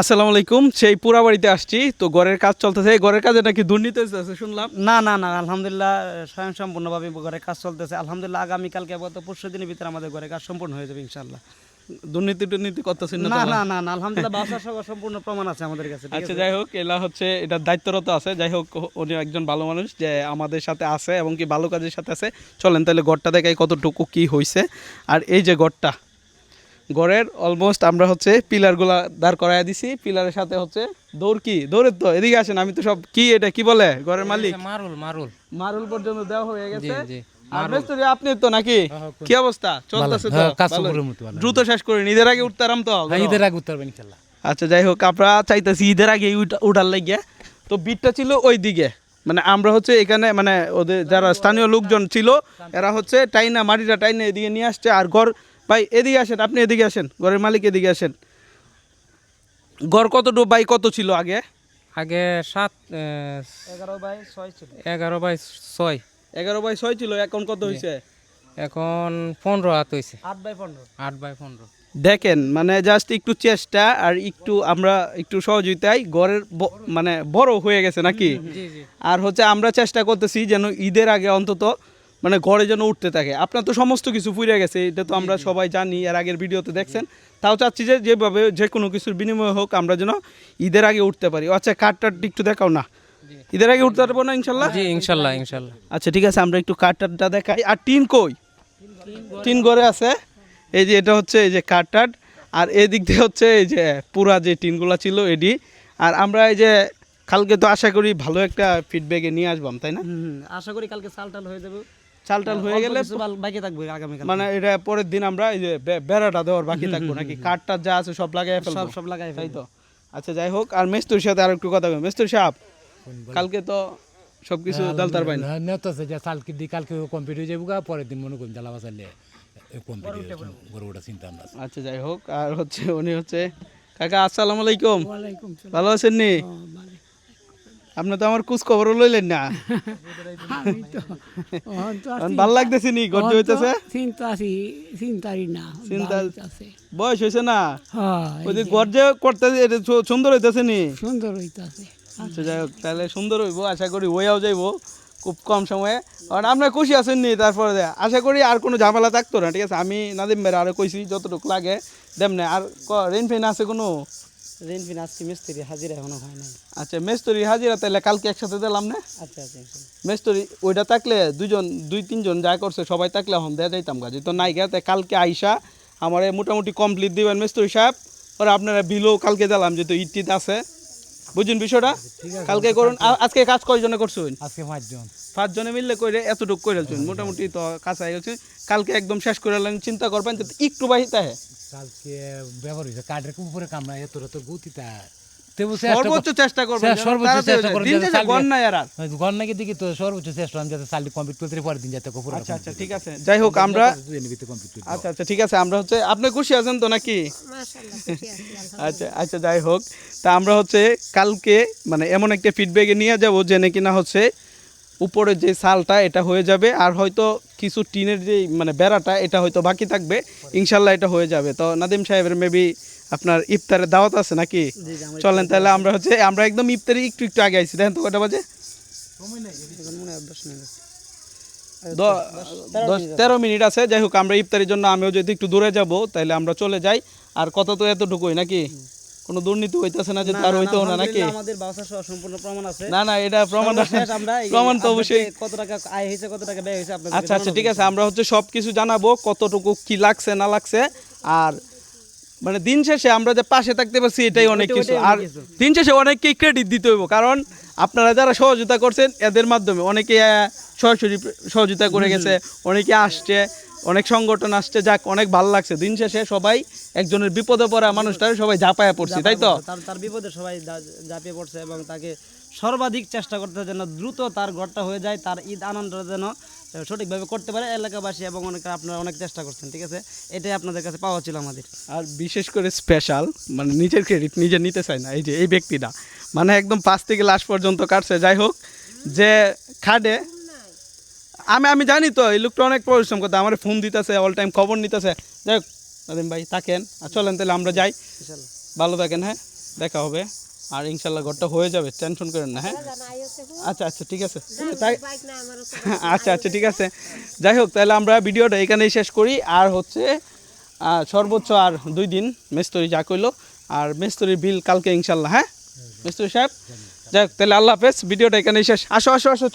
আসসালামু আলাইকুম সেই পুরা বাড়িতে আসছি। তো ঘরের কাজ চলতেছে। ঘরের কাজে নাকি দুর্নীতি হচ্ছে শুনলাম। না না না আলহামদুলিল্লাহ স্বয়ং সম্পূর্ণভাবে ঘরে কাজ চলতেছে। আলহামদুলিল্লাহ আগামীকালকে গত পরশু দিনের ভিতরে আমাদের ঘরে কাজ সম্পূর্ণ হয়ে যাবে ইনশাল্লাহ দুর্নীতি টুর্নীতি করতেছেন না না না না আলহামদুলিল্লাহ বাসা সহ সম্পূর্ণ প্রমাণ আছে আমাদের কাছে আচ্ছা যাই হোক এলা হচ্ছে এটা দায়িত্বরত আছে। যাই হোক উনি একজন ভালো মানুষ যে আমাদের সাথে আছে এবং কি ভালো কাজের সাথে আছে। চলেন তাহলে গড়টা দেখাই কতটুকু কি হয়েছে আর এই যে গড়টা গড়ের অলমোস্ট আমরা হচ্ছে পিলারগুলা দাঁড় করাইয়া দিছি। পিলারের সাথে হচ্ছে দৌড় কি? দৌড়ের তো এদিকে আসেন আমি তো সব কি এটা কি বলে? ঘরের মালিক? মারুল মারুল। মারুল পর্যন্ত দেওয়া হয়ে গেছে। জি। আর মিস্ত্রি আপনি তো নাকি? কি অবস্থা? চলতেছে তো? হ্যাঁ, কাজ ভালোই? সম্পূর্ণ মতো ভালো। দ্রুত শেষ করে ঈদের আগে উঠতারাম তো? হ্যাঁ, ঈদের আগে উত্তর ইনশাল্লাহ। আচ্ছা যাই হোক আমরা চাইতেছি ঈদের আগে উঠার লাগিয়ে। তো বিটটা ছিল ওই দিকে মানে আমরা হচ্ছে এখানে মানে ওদের যারা স্থানীয় লোকজন ছিল এরা হচ্ছে টাইনা মাটিটা টাইনা এদিকে নিয়ে আসছে আর ঘর ভাই এদিকে আসেন আপনি এদিকে আসেন ঘরের মালিক এদিকে আসেন। ঘর কত বাই কত ছিল আগে? আগে সাত এগারো বাই ছয় ছিল। এগারো বাই ছয়। এগারো বাই ছয় ছিল এখন কত হয়েছে এখন পনেরো হাত হয়েছে আট বাই পনেরো। আট বাই পনেরো। দেখেন মানে জাস্ট একটু চেষ্টা আর একটু আমরা একটু সহযোগিতায় ঘরের মানে বড় হয়ে গেছে নাকি? জি জি। আর হচ্ছে আমরা চেষ্টা করতেছি যেন ঈদের আগে অন্তত মানে ঘরে যেন উঠতে থাকে। আপনার তো সমস্ত কিছু ফুরিয়ে গেছে এটা তো আমরা সবাই জানি এর আগের ভিডিওতে দেখছেন। তাও চাচ্ছি যে যেভাবে যে কোনো কিছুর বিনিময়ে হোক আমরা যেন ঈদের আগে উঠতে পারি। আচ্ছা কাঠটার একটু দেখাও না। ঈদের আগে উঠতে পারব না ইনশাল্লাহ? জি ইনশাল্লাহ ইনশাল্লাহ। আচ্ছা ঠিক আছে আমরা একটু কাঠটারটা দেখাই। আর টিন কই? টিন ঘরে আছে। এই যে এটা হচ্ছে এই যে কাঠটার আর এদিক দিয়ে হচ্ছে এই যে পুরা যে টিনগুলো ছিল এডি। আর আমরা এই যে কালকে তো আশা করি ভালো একটা ফিডব্যাকে নিয়ে আসবাম তাই না? আশা করি কালকে চাল টাল হয়ে যাবে। চাল টাল হয়ে গেলে বাকি থাকবে আগামীকাল। মানে এটা পরের দিন আমরা এই যে বেড়াটা দেওয়ার বাকি থাকব নাকি? কাঠটার যা আছে সব লাগাই ফেলব। সব লাগাই তাই তো? আচ্ছা যাই হোক আর মেস্তুর সাথে আর একটু কথা বলব। মেস্তুর সাহেব কালকে তো সবকিছু দালতার পাই না যে কালকে দি কালকে কমপ্লিট হয়ে যাব পরের দিন মনে করুন জ্বালা বাসালে কমপ্লিট গরু ওটা চিন্তা আমরা আচ্ছা যাই হোক আর হচ্ছে উনি হচ্ছে কাকা আসসালামু আলাইকুম। ভালো আছেন নি? আপনি তো আমার কুচ খবরও লইলেন না। ভালো লাগতেছে নি গর্জ হইতেছে? চিন্তা আছি চিন্তারই না চিন্তা বয়স হয়েছে না? হ্যাঁ ওই যে গর্জে করতে সুন্দর হইতেছে নি? সুন্দর হইতাছে। আচ্ছা যাই হোক তাহলে সুন্দর হইব আশা করি হইয়াও যাইব খুব কম সময়ে। কারণ আপনার খুশি আছেন নি তারপরে আশা করি আর কোনো ঝামেলা থাকতো না ঠিক আছে? আমি নাদিম ভাইয়ের আরও কইছি যতটুকু লাগে দেমনে আর রেন ফেন আছে কোনো? ঋণ আজকে মিস্ত্রি হাজিরা এখনও হয় নাই। আচ্ছা মেস্তরি হাজিরা তাহলে কালকে একসাথে দিলাম না? আচ্ছা আচ্ছা ইনশাল্লাহ। ওইটা থাকলে দুজন দুই তিনজন যা করছে সবাই থাকলে এখন দেয়া যাইতাম গাছ তো নাই গা কালকে আইসা আমার মোটামুটি কমপ্লিট দিবেন মেস্তরি সাহেব। পরে আপনারা বিলও কালকে দিলাম যেহেতু ইট টিট আছে। বুঝুন বিষয়টা? কালকে করুন। আজকে কাজ কয়জনে করছুন? আজকে পাঁচজন। পাঁচজনে মিললে কইরে এতটুকু করে মোটামুটি তো কাজ হয়ে গেছে। কালকে একদম শেষ করে চিন্তা করবেন যাতে একটু বাহিতে কালকে ব্যবহার হয়েছে। কাঠের উপরে কামড়া এত তো গুতিতা সর্বোচ্চ চেষ্টা সর্বোচ্চ চেষ্টা তো সর্বোচ্চ চেষ্টা আমি যাতে কমপ্লিট করতে পারি, দিন যাতে আচ্ছা আচ্ছা ঠিক আছে। যাই হোক আমরা আচ্ছা আচ্ছা ঠিক আছে আমরা হচ্ছে আপনি খুশি আছেন তো নাকি? আচ্ছা আচ্ছা যাই হোক। তা আমরা হচ্ছে কালকে মানে এমন একটা ফিডব্যাক নিয়ে যাব যে নাকি না হচ্ছে উপরের যে সালটা এটা হয়ে যাবে। আর হয়তো কিছু টিনের যে মানে বেড়াটা এটা হয়তো বাকি থাকবে। ইনশাল্লাহ এটা হয়ে যাবে। তো নাদিম সাহেবের মেবি আপনার ইফতারের দাওয়াত আছে নাকি? চলেন তাহলে আমরা হচ্ছে আমরা একদম ইফতারি একটু একটু আগে আইছি। দেখেন তো কটা বাজে? দশ তেরো মিনিট আছে। যাই হোক আমরা ইফতারির জন্য আমিও যদি একটু দূরে যাব তাহলে আমরা চলে যাই। আর কত তো এতটুকুই নাকি? কোনো দুর্নীতি হইতেছে না যে তার হইতো না নাকি? আমাদের সহ সম্পূর্ণ প্রমাণ আছে। না না এটা প্রমাণ প্রমাণ তো অবশ্যই কত টাকা আয় হয়েছে কত টাকা ব্যয় হয়েছে আপনাদের আচ্ছা আচ্ছা ঠিক আছে আমরা হচ্ছে সব কিছু জানাব কতটুকু কি লাগছে না লাগছে আর মানে দিন শেষে আমরা যে পাশে থাকতে পারছি এটাই অনেক কিছু। আর দিন শেষে অনেককেই ক্রেডিট দিতে হইব কারণ আপনারা যারা সহযোগিতা করছেন এদের মাধ্যমে অনেকে সরাসরি সহযোগিতা করে গেছে অনেকে আসছে অনেক সংগঠন আসছে যাক অনেক ভালো লাগছে। দিন শেষে সবাই একজনের বিপদে পড়া মানুষটার সবাই ঝাঁপায়া পড়ছে তাই তো? তার বিপদে সবাই ঝাঁপিয়ে পড়ছে এবং তাকে সর্বাধিক চেষ্টা করতে যেন দ্রুত তার ঘরটা হয়ে যায় তার ঈদ আনন্দ যেন সঠিকভাবে করতে পারে এলাকাবাসী এবং অনেকে আপনারা অনেক চেষ্টা করছেন ঠিক আছে? এটাই আপনাদের কাছে পাওয়া ছিল আমাদের। আর বিশেষ করে স্পেশাল মানে নিজের ক্রেডিট নিজে নিতে চায় না এই যে এই ব্যক্তিটা। মানে একদম পাঁচ থেকে লাস্ট পর্যন্ত কাটছে যাই হোক যে খাডে আমি আমি জানি তো এই লোকটা অনেক পরিশ্রম করতে আমার ফোন দিতেছে অল টাইম খবর নিতেছে। যাই হোক নাদিম ভাই থাকেন। আর চলেন তাহলে আমরা যাই। ভালো থাকেন হ্যাঁ? দেখা হবে। আর ইনশাল্লাহ ঘরটা হয়ে যাবে টেনশন করেন না হ্যাঁ? আচ্ছা আচ্ছা ঠিক আছে। তাই আচ্ছা আচ্ছা ঠিক আছে। যাই হোক তাহলে আমরা ভিডিওটা এখানেই শেষ করি। আর হচ্ছে আহ, সর্বোচ্চ আর দুই দিন মেস্তরি যা কইলো। আর মেস্তরির বিল কালকে ইনশাল্লাহ হ্যাঁ? মেস্তরি সাহেব যাই হোক তাহলে আল্লাহ হাফেজ। ভিডিওটা এখানেই শেষ। আসো আসো আসো